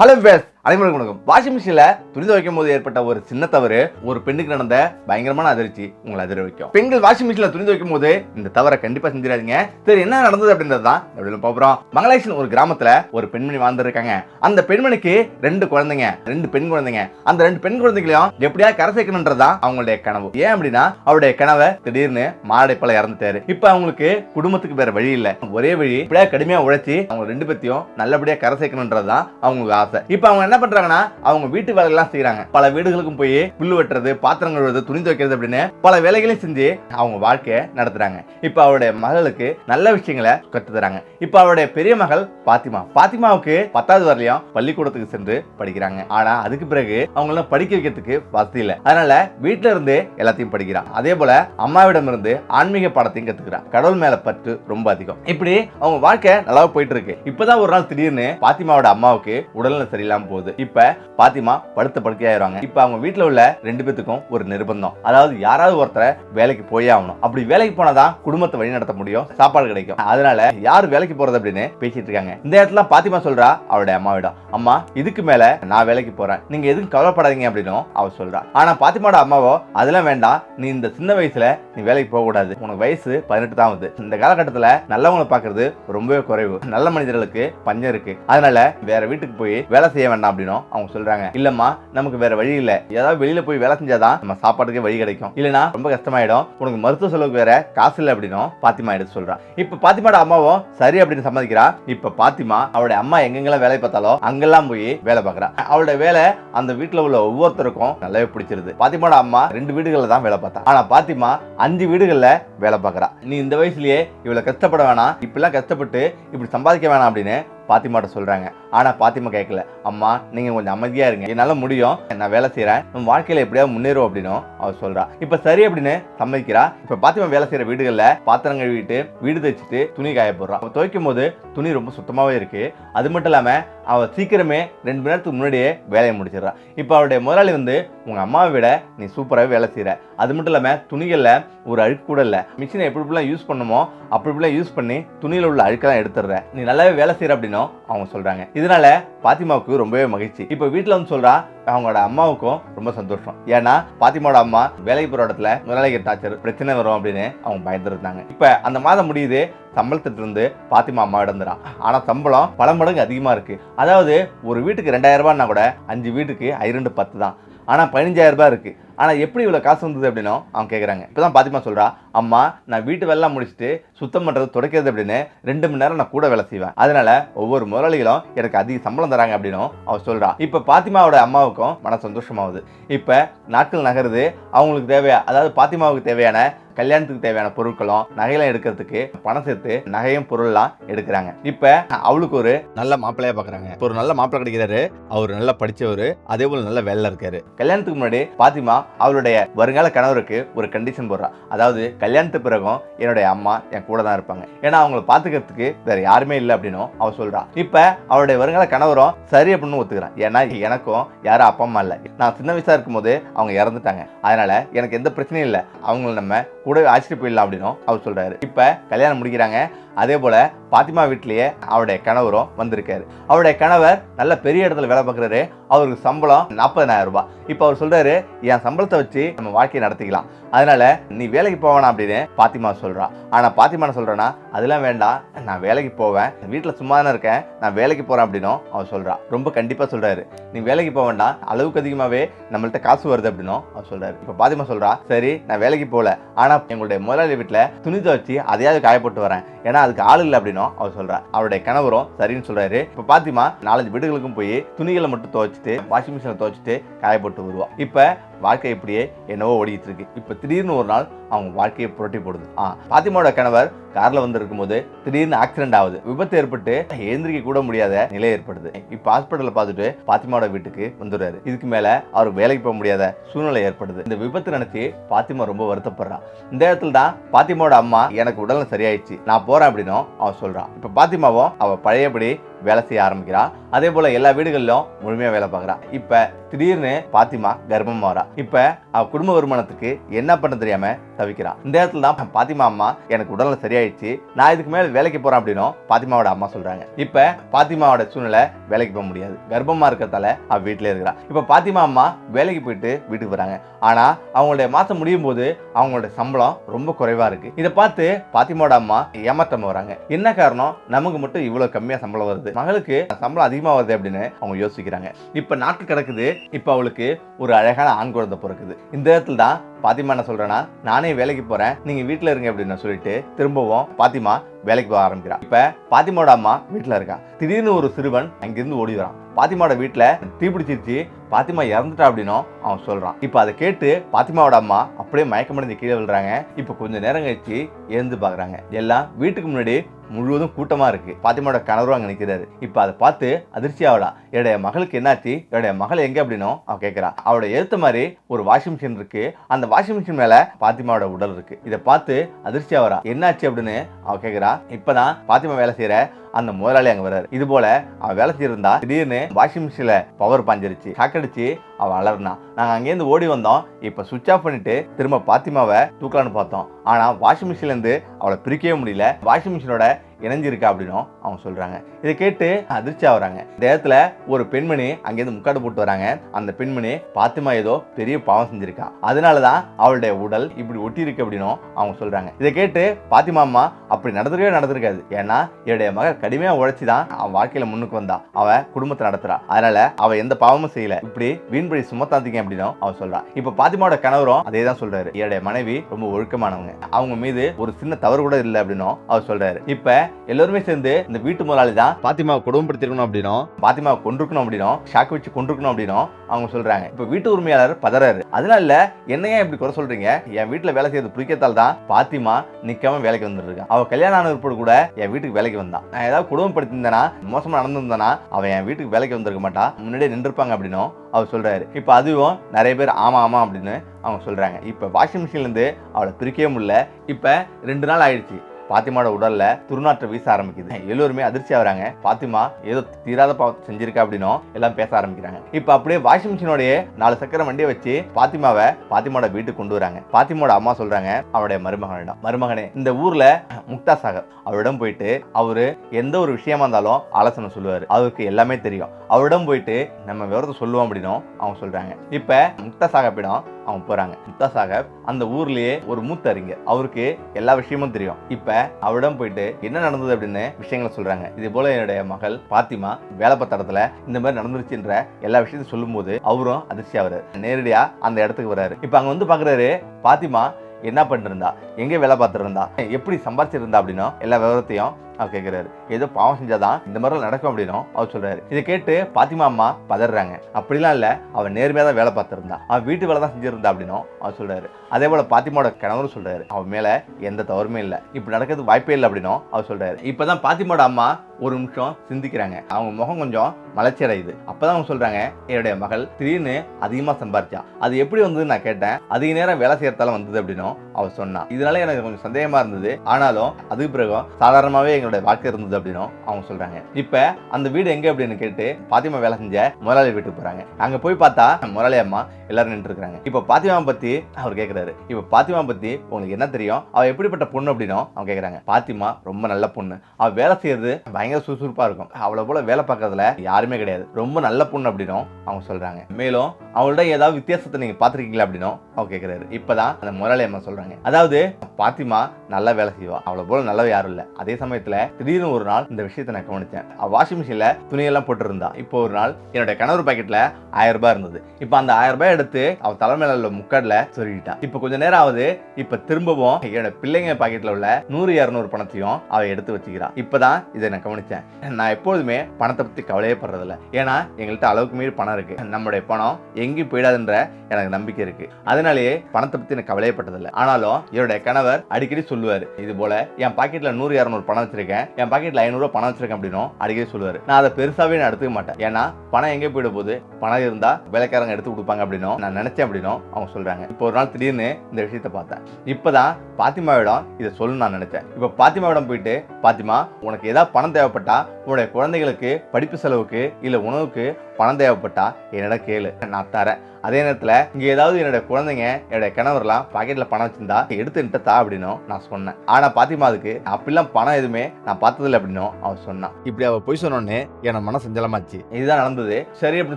Hello Wes அனைவருக்கும் வணக்கம். Washing மிஷினில் துணி துவைக்கும் போது ஏற்பட்ட ஒரு சின்ன தவறு ஒரு பெண்ணுக்கு நடந்த பயங்கரமான அதிர்ச்சி உங்களை அதிர வைக்கும். பெண்கள் வாஷிங் மிஷினில் துணி துவைக்கும் போது இந்த தவறை கண்டிப்பாக செஞ்சிடாதீங்க. சரி என்ன நடந்தது அப்படின்றது தான் எப்படி பார்க்குறோம் பங்களாதேஷன் ஒரு கிராமத்தில் ஒரு பெண்மணி வாழ்ந்துருக்காங்க. அந்த பெண்மணிக்கு ரெண்டு குழந்தைங்க ரெண்டு பெண் குழந்தைங்க. அந்த ரெண்டு பெண் குழந்தைகளையும் எப்படியா கரை சேர்க்கணுன்றது தான் அவங்களுடைய கனவு. ஏன் அப்படின்னா அவருடைய கனவை திடீர்னு மாரடைப்பால இறந்துட்டாரு. இப்போ அவங்களுக்கு குடும்பத்துக்கு வேற வழி இல்லை. ஒரே வழி இப்படியா கடுமையாக உழைச்சி அவங்க ரெண்டு பேர்த்தையும் நல்லபடியாக கரை சேர்க்கணுன்றது தான் அவங்களுக்கு ஆசை. இப்போ அவங்க என்ன பண்றாங்கன்னா அவங்க வீட்டு வேலையெல்லாம் செய்யறாங்க பல வீடுகளுக்கும் போய் புல்லு வெட்டுறது பாத்திரம் கழுவுறது துணி துவைக்கிறது அப்படின்னு பல வேலைகளையும் செஞ்சு அவங்க வாழ்க்கையை நடத்துறாங்க. இப்ப அவருடைய மகளுக்கு நல்ல விஷயங்களை கத்து தராங்க. இப்ப அவருடைய பெரிய மகள் பாத்திமா. பாத்திமாவுக்கு பத்தாவது வரலையும் பள்ளிக்கூடத்துக்கு சென்று படிக்கிறாங்க. ஆனா அதுக்கு பிறகு அவங்கள படிக்க வைக்கிறதுக்கு வசதி இல்லை. அதனால வீட்டுல இருந்து எல்லாத்தையும் படிக்கிறான் அதே போல அம்மாவிடம் இருந்து ஆன்மீக பாடத்தையும் கத்துக்கிறான் கடவுள் மேல பற்று ரொம்ப அதிகம். இப்படி அவங்க வாழ்க்கை நல்லா போயிட்டு இருக்கு. இப்பதான் ஒரு நாள் திடீர்னு பாத்திமாவோட அம்மாவுக்கு உடல்நல சரியில்லாம போகுது. இப்ப பாத்திமா படுத்த படுக்கையாயிருவாங்க இப்ப அவங்க வீட்டுல உள்ள ரெண்டு பேத்துக்கும் ஒரு நிர்பந்தம். அதாவது யாராவது ஒருத்தரை வேலைக்கு போயே ஆகணும். அப்படி வேலைக்கு போனாதான் குடும்பத்தை வழி நடத்த முடியும். சாப்பாடு கிடைக்கும். அதனால யார் வேலைக்கு போறது அப்படின்னு பேசிட்டு இருக்காங்க. இந்த இடத்துல பாத்திமா சொல்றா அவருடைய அம்மாவிடம். அம்மா இதுக்கு மேல நான் வேலைக்கு போறேன். நீங்க எதுவும் கவலைப்படாதீங்க அப்படின்னு அவ சொல்றா. ஆனா பாத்திமாவோட அம்மாவோ அதெல்லாம் வேண்டாம். நீ இந்த சின்ன வயசுல நீ வேலைக்கு போக கூடாது. உனக்கு வயசு பதினெட்டு தான் ஆகுது. இந்த காலகட்டத்துல நல்லவங்களை பாக்குறது ரொம்பவே குறைவு. நல்ல மனிதர்களுக்கு பஞ்சம் இருக்கு. அதனால வேற வீட்டுக்கு போய் வேலை செய்ய வேண்டாம். அப்படின்னும் அவங்க சொல்றாங்க. இல்லம்மா நமக்கு வேற வழி இல்ல. ஏதாவது வெளியில போய் வேலை செஞ்சாதான் நம்ம சாப்பாட்டுக்கு வழி கிடைக்கும். இல்லைனா ரொம்ப கஷ்டமாயிடும். உனக்கு மருத்துவ செலவுக்கு வேற காசு இல்லை அப்படின்னும் பாத்திமா எடுத்து சொல்றான் இப்ப பாத்திமாவோட அம்மாவும் சரி அப்படின்னு சம்மதிக்கிறா. இப்ப பாத்திமா அவளுடைய அம்மா எங்கெங்கெல்லாம் வேலை பார்த்தாலோ அங்கெல்லாம் போய் வேலை பார்க்கறா. அவளுடைய வேலை அந்த வீட்டுல உள்ள ஒவ்வொருத்தருக்கும் நல்லாவே பிடிச்சிருது. பாத்திமாவோட அம்மா ரெண்டு வீடுகளில் தான் வேலை பார்த்தா. ஆனா பாத்திமா அஞ்சு வீடுகளில் வேலை பார்க்கறா. நீ இந்த வயசுலயே இவ்வளவு கஷ்டப்பட வேணாம். இப்படிலாம் கஷ்டப்பட்டு இப்படி சம்பாதிக்க வேணாம் அப்படின்னு பாத்திமாட்ட சொல்றாங்க. ஆனால் பாத்திமா கேட்கல அம்மா நீங்கள் கொஞ்சம் அமைதியாக இருங்க. என்னால் முடியும். நான் வேலை செய்கிறேன் நம்ம வாழ்க்கையில் எப்படியாவது முன்னேறும் அப்படின்னும் அவர் சொல்கிறா இப்போ சரி அப்படின்னு சம்மதிக்கிறா. இப்போ பாத்திமா வேலை செய்கிற வீடுகளில் பாத்திரம் கழுவிட்டு வீடு தைச்சிட்டு துணி காய போடுறான் அவ துவைக்கும் போது துணி ரொம்ப சுத்தமாகவே இருக்குது அது மட்டும் இல்லாமல் அவள் சீக்கிரமே ரெண்டு மணி நேரத்துக்கு முன்னாடியே வேலையை முடிச்சிடுறான் இப்போ அவருடைய முதலாளி வந்து உங்கள் அம்மாவை விட நீ சூப்பராகவே வேலை செய்கிற அது மட்டும் இல்லாமல் துணிகளில் ஒரு அழுக்கு கூட இல்லை. மிஷினை எப்படி இப்படிலாம் யூஸ் பண்ணுமோ அப்படி இப்படிலாம் யூஸ் பண்ணி துணியில் உள்ள அழுக்கெல்லாம் எடுத்துடுற. நீ நல்லாவே வேலை செய்கிற அப்படின்னும் அவங்க சொல்கிறாங்க இதனால பாத்திமாவுக்கு ரொம்பவே மகிழ்ச்சி. இப்போ வீட்டில் வந்து சொல்றா அவங்களோட அம்மாவுக்கும் ரொம்ப சந்தோஷம். ஏன்னா பாத்திமாவோட அம்மா வேலைக்கு போற இடத்துல முதலாளிகள் டாச்சர் பிரச்சனை வரும் அப்படின்னு அவங்க பயந்துருந்தாங்க. இப்ப அந்த மாதம் முடியுது சம்பளத்திட்டு இருந்து பாத்திமா அம்மா இடந்துறா ஆனா சம்பளம் பல மடங்கு அதிகமா இருக்கு. அதாவது ஒரு வீட்டுக்கு ரெண்டாயிரம் ரூபாய்னா கூட அஞ்சு வீட்டுக்கு ஐரெண்டு பத்து தான் ஆனால் பதினஞ்சாயிரம் ரூபாய் ஆனால் எப்படி இவ்வளோ காசு வந்தது அப்படின்னும் கேட்குறாங்க இப்போ தான் பாத்திமா சொல்கிறா அம்மா நான் வீட்டு வேலைலாம் முடிச்சுட்டு சுத்தம் பண்ணுறது துடைக்கிறது அப்படின்னு ரெண்டு மணி நேரம் நான் கூட வேலை செய்வேன். அதனால ஒவ்வொரு முதலாளிகளும் எனக்கு அதிக சம்பளம் தராங்க அப்படின்னும் அவள் சொல்கிறா இப்போ பாத்திமாவோட அம்மாவுக்கும் மன சந்தோஷமாகுது. இப்போ நாட்கள் நகருது. அவங்களுக்கு தேவையா அதாவது பாத்திமாவுக்கு தேவையான கல்யாணத்துக்கு தேவையான பொருட்களும் நகையெல்லாம் எடுக்கிறதுக்கு பணம் சேர்த்து நகையும் பொருள்லாம் எடுக்கிறாங்க. இப்ப அவளுக்கு ஒரு நல்ல மாப்பிள்ளையா பாக்குறாங்க. ஒரு நல்ல மாப்பிள்ளை கிடைக்கிறாரு. அவர் நல்லா படிச்சவரு. அதே போல நல்ல வேலை இருக்காரு. கல்யாணத்துக்கு முன்னாடி பாத்திமா அவளுடைய வருங்கால கணவருக்கு ஒரு கண்டிஷன் போடுறா. அதாவது கல்யாணத்துக்கு பிறகும் என்னுடைய அம்மா என் கூட தான் இருப்பாங்க. ஏன்னா அவங்கள பாத்துக்கிறதுக்கு வேற யாருமே இல்லை அப்படின்னும் அவ சொல்றா. இப்ப அவளுடைய வருங்கால கணவரும் சரி அப்படின்னு ஒத்துக்கிறான். ஏன்னா எனக்கும் யாரும் அப்பா அம்மா இல்லை. நான் சின்ன வயசா இருக்கும்போது அவங்க இறந்துட்டாங்க. அதனால எனக்கு எந்த பிரச்சனையும் இல்லை. அவங்கள நம்ம கூடவே ஆச்சரியம் போயிடலாம் அப்படின்னும் அவர் சொல்கிறாரு இப்போ கல்யாணம் முடிக்கிறாங்க. அதே போல் பாத்திமா வீட்லயே அவருடைய கணவரும் வந்திருக்காரு. அவருடைய கணவர் நல்ல பெரிய இடத்துல வேலை பார்க்குறாரு. அவருக்கு சம்பளம் நாற்பதனாயிரம் ரூபாய். இப்போ அவர் சொல்றாரு என் சம்பளத்தை வச்சு நம்ம வாழ்க்கையை நடத்திக்கலாம். அதனால நீ வேலைக்கு போவேணா அப்படின்னு பாத்திமா சொல்றா. ஆனால் பாத்திமா சொல்கிறேன்னா சொல்றேன்னா அதெல்லாம் வேண்டாம். நான் வேலைக்கு போவேன். வீட்டில் சும்மா தானே இருக்கேன். நான் வேலைக்கு போறேன் அப்படின்னும் அவர் சொல்றா. ரொம்ப கண்டிப்பாக சொல்றாரு. நீ வேலைக்கு போக வேண்டாம். அளவுக்கு அதிகமாவே நம்மள்ட்ட காசு வருது அப்படின்னும் அவர் சொல்றாரு. இப்போ பாத்திமா சொல்றா சரி நான் வேலைக்கு போகல. ஆனா எங்களுடைய முதலாளி வீட்டில் துணி துவச்சி அதையாவது காயப்போட்டு வரேன். ஏன்னா அதுக்கு ஆள் இல்லை அப்படின்னு அப்படின்னும் அவர் சொல்கிறார் அவருடைய கணவரும் சரின்னு சொல்றாரு. இப்போ பாத்திமா நாலஞ்சு வீடுகளுக்கும் போய் துணிகளை மட்டும் துவைச்சிட்டு வாஷிங் மிஷினை துவைச்சிட்டு காயப்போட்டு வருவோம் இப்போ வாழ்க்கை இப்படியே என்னவோ ஓடிக்கிட்டு இருக்கு இப்போ திடீர்னு ஒரு நாள் அவங்க வாழ்க்கையை புரட்டி போடுது. ஆ பாத்திமாவோட கணவர் காரில் வந்து இருக்கும்போது திடீர்னு ஆக்சிடென்ட் ஆகுது. விபத்து ஏற்பட்டு எழுந்திரிக்க கூட முடியாத நிலை ஏற்படுது. இப்போ ஹாஸ்பிட்டலில் பார்த்துட்டு பாத்திமாவோட வீட்டுக்கு வந்துடுறாரு. இதுக்கு மேலே அவர் வேலைக்கு போக முடியாத சூழ்நிலை ஏற்படுது. இந்த விபத்து நினச்சி பாத்திமா ரொம்ப வருத்தப்படுறா. இந்த இடத்துல தான் பாத்திமாவோட அம்மா எனக்கு உடல் சரியாயிடுச்சு. நான் போகிறேன் அப்படின்னும் அவன் சொல்கிறான் இப்போ பாத்திமாவும் அவள் பழையபடி வேலை செய்ய ஆரம்பிக்கிறா. அதே போல எல்லா வீடுகளிலும் முழுமையா வேலை பார்க்கறா. இப்ப திடீர்னு பாத்திமா கர்ப்பமா வரா. இப்ப அவ குடும்ப வருமானத்துக்கு என்ன பண்ண தெரியாம தவிக்கிறா. இந்த இடத்துல தான் பாத்திமா அம்மா எனக்கு உடல்ல சரியாயிடுச்சு. நான் இதுக்கு மேல வேலைக்கு போறேன் அப்படின்னும் பாத்திமாவோட அம்மா சொல்றாங்க. இப்ப பாத்திமாவோட சூழ்நிலை வேலைக்கு போக முடியாது. கர்ப்பமா இருக்கிறதால அவ வீட்டிலே இருக்கிறா. இப்ப பாத்திமா அம்மா வேலைக்கு போயிட்டு வீட்டுக்கு போறாங்க ஆனா அவங்களுடைய மாசம் முடியும் போது அவங்களோட சம்பளம் ரொம்ப குறைவா இருக்கு. இதை பார்த்து பாத்திமாவோட அம்மா ஏமாற்றம் வராங்க. என்ன காரணம்? நமக்கு மட்டும் இவ்வளவு கம்மியா சம்பளம் வருது. மகளுக்கு சம்பளம் அதிகமாக வருது அப்படின்னு அவங்க யோசிக்கிறாங்க. இப்போ நாட்கள் கிடக்குது. இப்போ அவளுக்கு ஒரு அழகான ஆண் குழந்தை பிறக்குது. இந்த இடத்துல தான் பாத்திமா என்ன சொல்றேன்னா நானே வேலைக்கு போறேன் நீங்க வீட்டில் இருங்க அப்படின்னு சொல்லிட்டு திரும்பவும் பாத்திமா வேலைக்கு போக ஆரம்பிக்கிறான் இப்ப பாத்திமாவோட அம்மா வீட்டில் இருக்கா. திடீர்னு ஒரு சிறுவன் அங்கிருந்து ஓடி வரான். பாத்திமாவோட வீட்ல தீபிடிச்சிருச்சு பாத்திமா இறந்துட்டா அப்படின்னும் அவன் சொல்றான். இப்ப அதை கேட்டு பாத்திமாவோட அம்மா அப்படியே மயக்கமடைந்து கீழே விழுறாங்க. இப்ப கொஞ்ச நேரம் கழிச்சு எழுந்து பாக்குறாங்க. எல்லாம் வீட்டுக்கு முன்னாடி முழுவதும் கூட்டமா இருக்கு. பாத்திமாவோட கணவரும் அங்க நிக்கிறாரு. இப்ப அதை பார்த்து அதிர்ச்சி ஆவடா என்னுடைய மகளுக்கு என்னாச்சு? என்னுடைய மகள் எங்க அப்படின்னும் அவன் கேக்குறா. அவளோட எழுத்த மாதிரி ஒரு வாஷிங் மிஷின் இருக்கு. அந்த வாஷிங் மிஷின் மேல பாத்திமாவோட உடல் இருக்கு. இதை பார்த்து அதிர்ச்சி வரா. என்னாச்சு அப்படின்னு அவ கேக்குறா. இப்பதான் பாத்திமா வேலை செய்யற அந்த முதலாளி அங்க வர்றாரு. இது போல அவன் வேலை செய்யிருந்தா திடீர்னு வாஷிங் மிஷின்ல பவர் பாஞ்சிருச்சு. சாக்கடிச்சு அவன் அலர்னா நாங்க அங்கேருந்து ஓடி வந்தோம். இப்ப சுவிட்ச் ஆஃப் பண்ணிட்டு திரும்ப பாத்திமாவை தூக்கலான்னு பார்த்தோம். ஆனா வாஷிங் மிஷின்ல இருந்து அவளை பிரிக்கவே முடியல. வாஷிங் மிஷினோட இணைஞ்சிருக்கா அப்படின்னும் அவங்க சொல்றாங்க. இதை கேட்டு அதிர்ச்சி ஆகுறாங்க. இந்த இடத்துல ஒரு பெண்மணி அங்கேருந்து முக்காடு போட்டு வராங்க. அந்த பெண்மணி பாத்திமா ஏதோ பெரிய பாவம் செஞ்சிருக்கா. அதனாலதான் அவளுடைய உடல் இப்படி ஒட்டி இருக்கு அப்படின்னும் அவங்க சொல்றாங்க. இதை கேட்டு பாத்திமா அம்மா அப்படி நடந்திருக்கவே நடந்திருக்காது. ஏன்னா என்னுடைய மகள் கடுமையா உழைச்சி தான் அவன் வாழ்க்கையில முன்னுக்கு வந்தா. அவ குடும்பத்தை நடத்துறா. அதனால அவ எந்த பாவமும் செய்யல. இப்படி வீண்படி சுமத்தாதீங்க அப்படின்னு அவன் சொல்றான் இப்ப பாத்திமாவோட கணவரும் அதே தான் சொல்றாரு. என்னுடைய மனைவி ரொம்ப ஒழுக்கமானவங்க. அவங்க மீது ஒரு சின்ன தவறு கூட இல்லை அப்படின்னும் அவர் சொல்றாரு. இப்ப எல்லாருமே சேர்ந்து இந்த வீட்டு முதலாளி தான் பாத்திமாவை குடும்பப்படுத்திருக்கணும் அப்படின்னும் பாத்திமாவை கொண்டிருக்கணும் அப்படின்னும் ஷாக்கு வச்சு கொண்டிருக்கணும் அப்படின்னும் அவங்க சொல்றாங்க. இப்ப வீட்டு உரிமையாளர் பதறாரு. அதனால என்னையா இப்படி குறை சொல்றீங்க? என் வீட்டுல வேலை செய்யறது பிடிக்கத்தால் தான் பாத்திமா நிக்காம வேலைக்கு வந்துருக்கான் அவ கல்யாணம் ஆன கூட என் வீட்டுக்கு வேலைக்கு வந்தான் நான் ஏதாவது குடும்பப்படுத்திருந்தேனா மோசமா நடந்திருந்தானா அவன் என் வீட்டுக்கு வேலைக்கு வந்திருக்க மாட்டா. முன்னாடியே நின்றுப்பாங்க அப்படின்னும் அவர் சொல்றாரு. இப்போ அதுவும் நிறைய பேர் ஆமா ஆமா அப்படின்னு அவங்க சொல்றாங்க. இப்போ வாஷிங் மிஷின்ல இருந்து அவளை பிரிக்கவே முடியல. இப்போ ரெண்டு நாள் ஆயிடுச்சு. பாத்திமாவோட உடல்ல துர்நாற்றம் வீச ஆரம்பிக்குது. எல்லோருமே அதிர்ச்சி ஆகுறாங்க. பாத்திமா ஏதோ தீராத பாவத்தை செஞ்சிருக்கா அப்படின்னும் எல்லாம் பேச ஆரம்பிக்கிறாங்க. இப்ப அப்படியே வாஷிங் மிஷினோடய நாலு சக்கர வண்டியை வச்சு பாத்திமாவை பாத்திமாவோட வீட்டுக்கு கொண்டு வராங்க. பாத்திமாவோட அம்மா சொல்றாங்க அவருடைய மருமகனிடம் மருமகனே இந்த ஊர்ல முக்தா சாகர் அவரிடம் போயிட்டு அவரு எந்த ஒரு விஷயமா இருந்தாலும் ஆலோசனை சொல்லுவாரு. அவருக்கு எல்லாமே தெரியும். அவரிடம் போயிட்டு நம்ம விவரத்தை சொல்லுவோம் அப்படின்னும் அவங்க சொல்றாங்க. இப்ப முக்தா சாகப்பிடம் அவங்க போறாங்க. முக்தா சாகப் அந்த ஊர்லயே ஒரு மூத்த அறிஞர். அவருக்கு எல்லா விஷயமும் தெரியும். இப்ப அவரிடம் போயிட்டு என்ன நடந்தது அப்படின்னு விஷயங்களை சொல்றாங்க. இது போல என்னுடைய மகள் பாத்திமா வேலை பார்த்த இடத்துல இந்த மாதிரி நடந்துருச்சுன்ற எல்லா விஷயத்தையும் சொல்லும்போது அவரும் அதிர்ச்சி ஆகுறாரு நேரடியா அந்த இடத்துக்கு வராரு இப்ப அங்க வந்து பாக்குறாரு பாத்திமா என்ன பண்ணிருந்தா எங்க வேலை பார்த்துருந்தா எப்படி சம்பாதிச்சிருந்தா அப்படின்னா எல்லா விவரத்தையும் கேட்கிறாரு ஏதோ பாவம் செஞ்சாதான் இந்த மாதிரிலாம் நடக்கும் அப்படின்னும் அவர் சொல்றாரு. இதை கேட்டு பாத்திமா அம்மா பதறாங்க. அப்படிலாம் இல்ல அவன் நேர்மையா தான் வேலை பார்த்திருந்தா. அவன் வீட்டு வேலை தான் செஞ்சிருந்தா அப்படின்னும் அவர் சொல்றாரு. அதே போல பாத்திமாவோட கணவரும் சொல்றாரு. அவன் மேல எந்த தவறுமே இல்லை. இப்படி நடக்கிறது வாய்ப்பே இல்லை அப்படின்னும் அவர் சொல்றாரு. இப்பதான் பாத்திமாவோட அம்மா ஒரு நிமிஷம் சிந்திக்கிறாங்க. அவங்க முகம் கொஞ்சம் மலர்ச்சி அடையுது அப்பதான் அவங்க சொல்றாங்க என்னுடைய மகள் திடீர்னு அதிகமா சம்பாரிச்சா அது எப்படி வந்ததுன்னு நான் கேட்டேன். அதிக நேரம் வேலை செய்யறதால வந்தது அப்படின்னும் அவள் சொன்னா. இதனால எனக்கு கொஞ்சம் சந்தேகமா இருந்தது. ஆனாலும் அதுக்கு பிறகு சாதாரணமாவே எங்களுடைய வாழ்க்கை இருந்தது அப்படின்னும் அவங்க சொல்றாங்க. இப்ப அந்த வீடு எங்க அப்படின்னு கேட்டு பாத்திமா வேலை செஞ்ச முதலாளி வீட்டுக்கு போறாங்க. அங்க போய் பார்த்தா முதலாளி அம்மா எல்லாரும் நின்று இருக்காங்க இப்ப பாத்திமா பத்தி அவர் கேக்குறாரு. இப்ப பாத்திமா பத்தி உங்களுக்கு என்ன தெரியும்? அவ எப்படிப்பட்ட பொண்ணு அப்படின்னும் அவங்க கேக்குறாங்க. பாத்திமா ரொம்ப நல்ல பொண்ணு. அவ வேலை செய்யறது பயங்கர சுறுசுறுப்பா இருக்கும். அவ்வளோ போல வேலை பார்க்கறதுல யாருமே கிடையாது. ரொம்ப நல்ல பொண்ணு அப்படின்னும் அவங்க சொல்றாங்க. மேலும் அவள்கிட்ட ஏதாவது வித்தியாசத்தை நீங்கள் பாத்திருக்கீங்களா அப்படின்னும் கேட்குறாரு இப்போ தான் அந்த முரளி அம்மா சொல்றாங்க. அதாவது பாத்திமா நல்லா வேலை செய்வா. அவளை போல நல்லவ யாரும் இல்லை. அதே சமயத்தில் திடீர்னு ஒரு நாள் இந்த விஷயத்தை நான் கவனித்தேன் அவ வாஷிங் மிஷினில் துணியெல்லாம் போட்டிருந்தா. இப்போ ஒரு நாள் என்னோட கணவர் பாக்கெட்ல ஆயிரம் ரூபாய் இருந்தது. இப்போ அந்த ஆயிரம் ரூபாய் எடுத்து அவள் தலைமையில் உள்ள முக்காடில் சொல்லிட்டான் இப்போ கொஞ்ச நேரம் ஆகுது. இப்போ திரும்பவும் என்னோட பிள்ளைங்க பாக்கெட்டில் உள்ள நூறு இரநூறு பணத்தையும் அவள் எடுத்து வச்சுக்கிறான் இப்போ தான் இதை நான் கவனிச்சேன். நான் எப்போதுமே பணத்தை பற்றி கவலையே படுறதில்ல. ஏன்னா எங்கள்கிட்ட அளவுக்கு மீறி பணம் இருக்கு. நம்முடைய பணம் எங்கேயும் போயிடாதுன்ற எனக்கு நம்பிக்கை இருக்கு. அதனாலேயே பணத்தை பத்தி எனக்கு கவலையப்பட்டதில்லை ஆனாலும் என்னுடைய கணவர் அடிக்கடி சொல்லுவார். இது போல என் பாக்கெட்ல நூறு இரநூறு பணம் வச்சிருக்கேன். என் பாக்கெட்ல ஐநூறுபா பணம் வச்சிருக்கேன் அப்படின்னும் அடிக்கடி சொல்லுவார். நான் அதை பெருசாவே நான் எடுத்துக்க மாட்டேன். ஏன்னா பணம் எங்கே போயிட போது பணம் இருந்தா வேலைக்காரங்க எடுத்து கொடுப்பாங்க அப்படின்னும் நான் நினைச்சேன் அப்படின்னும் அவங்க சொல்றாங்க. இப்போ ஒரு நாள் திடீர்னு இந்த விஷயத்தை பார்த்தேன். இப்பதான் பாத்திமாவிடம் இதை சொல்லணும்னு நான் நினைச்சேன். இப்போ பாத்திமாவிடம் போயிட்டு பாத்திமா உனக்கு ஏதாவது பணம் தேவைப்பட்டா உன்னுடைய குழந்தைகளுக்கு படிப்பு செலவுக்கு இல்லை உணவுக்கு பணம் தேவைப்பட்டா என்னிடம் கேளு. நான் தரேன். அதே நேரத்தில் இங்கே ஏதாவது என்னோட குழந்தைங்க என்னோட கணவர்லாம் பாக்கெட்ல பணம் வச்சிருந்தா எடுத்து என்கிட்ட தா அப்படின்னும் நான் சொன்னேன். ஆனா பாத்திமா அதுக்கு அப்படிலாம் பணம் எதுவுமே நான் பார்த்ததில்ல அப்படின்னும் அவன் சொன்னான். இப்படி அவ போய் சொன்னோடனே என் மன சஞ்சலமாச்சு இதுதான் நடந்தது. சரி அப்படின்னு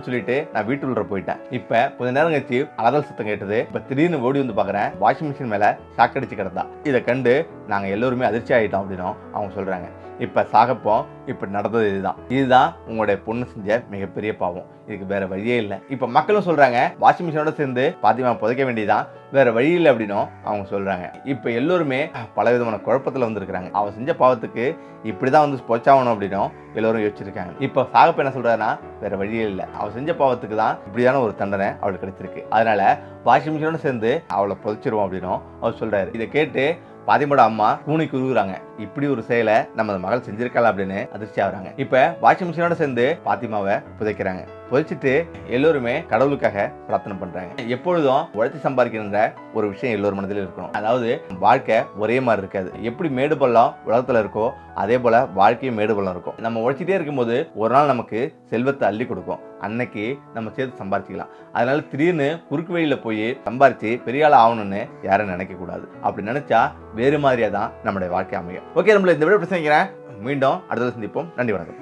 சொல்லிட்டு நான் வீட்டுக்குள்ள போயிட்டேன். இப்ப கொஞ்ச நேரம் கழிச்சு அலறல் சத்தம் கேட்டது இப்ப திடீர்னு ஓடி வந்து பாக்குறேன். வாஷிங் மிஷின் மேல ஷாக் அடிச்சு கிடந்தா. இதை கண்டு நாங்க எல்லோருமே அதிர்ச்சி ஆயிட்டோம் அப்படின்னும் அவங்க சொல்றாங்க. இப்ப சாகப்போம். இப்படி நடந்தது இதுதான். இதுதான் உங்களுடைய பொண்ணு செஞ்ச மிகப்பெரிய பாவம். இதுக்கு வேற வழியே இல்லை. இப்ப மக்களும் சொல்றாங்க வாஷிங் மிஷினோட சேர்ந்து பாத்திமா புதைக்க வேண்டியதுதான். வேற வழி இல்லை அப்படின்னும் அவங்க சொல்றாங்க. இப்ப எல்லோருமே பல விதமான குழப்பத்துல வந்திருக்கிறாங்க. அவ செஞ்ச பாவத்துக்கு இப்படிதான் வந்து பொச்சாகணும் அப்படின்னும் எல்லோரும் யோசிச்சிருக்காங்க. இப்ப சாகப்ப என்ன சொல்றாருன்னா வேற வழியே இல்லை. அவ செஞ்ச பாவத்துக்கு தான் இப்படியான ஒரு தண்டனை அவளுக்கு கிடைச்சிருக்கு. அதனால வாஷிங் மிஷினோட சேர்ந்து அவளை புதைச்சிருவோம் அப்படின்னும் அவர் சொல்றாரு. இதை கேட்டு பாத்திமோட அம்மா கூணி குறுகுறாங்க. இப்படி ஒரு செயலை நமது மகள் செஞ்சிருக்கலாம் அப்படின்னு அதிர்ச்சி ஆகுறாங்க. இப்ப வாஷிங் மிஷினோட சேர்ந்து பாத்திமாவை புதைக்கிறாங்க. புதைச்சிட்டு எல்லோருமே கடவுளுக்காக பிரார்த்தனை பண்றாங்க. எப்பொழுதும் உழைச்சி சம்பாதிக்கின்ற ஒரு விஷயம் எல்லோரும் மனதில் இருக்கணும். அதாவது வாழ்க்கை ஒரே மாதிரி இருக்காது. எப்படி மேடு பள்ளம் உலகத்துல இருக்கோ அதே போல வாழ்க்கையும் மேடு பள்ளம் இருக்கும். நம்ம உழைச்சிட்டே இருக்கும்போது ஒரு நாள் நமக்கு செல்வத்தை அள்ளி கொடுக்கும். அன்னைக்கு நம்ம சேர்த்து சம்பாதிச்சிக்கலாம். அதனால திடீர்னு குறுக்கு வழியில போய் சம்பாரிச்சு பெரிய ஆள் ஆகணும்னு யாரும் நினைக்க கூடாது. அப்படி நினைச்சா வேறு மாதிரியா தான் நம்மளுடைய வாழ்க்கை அமையும். ஓகே நம்மள இந்த விட பிரச்சனைக்கிறேன் மீண்டும் அடுத்தது சந்திப்போம். நன்றி வணக்கம்.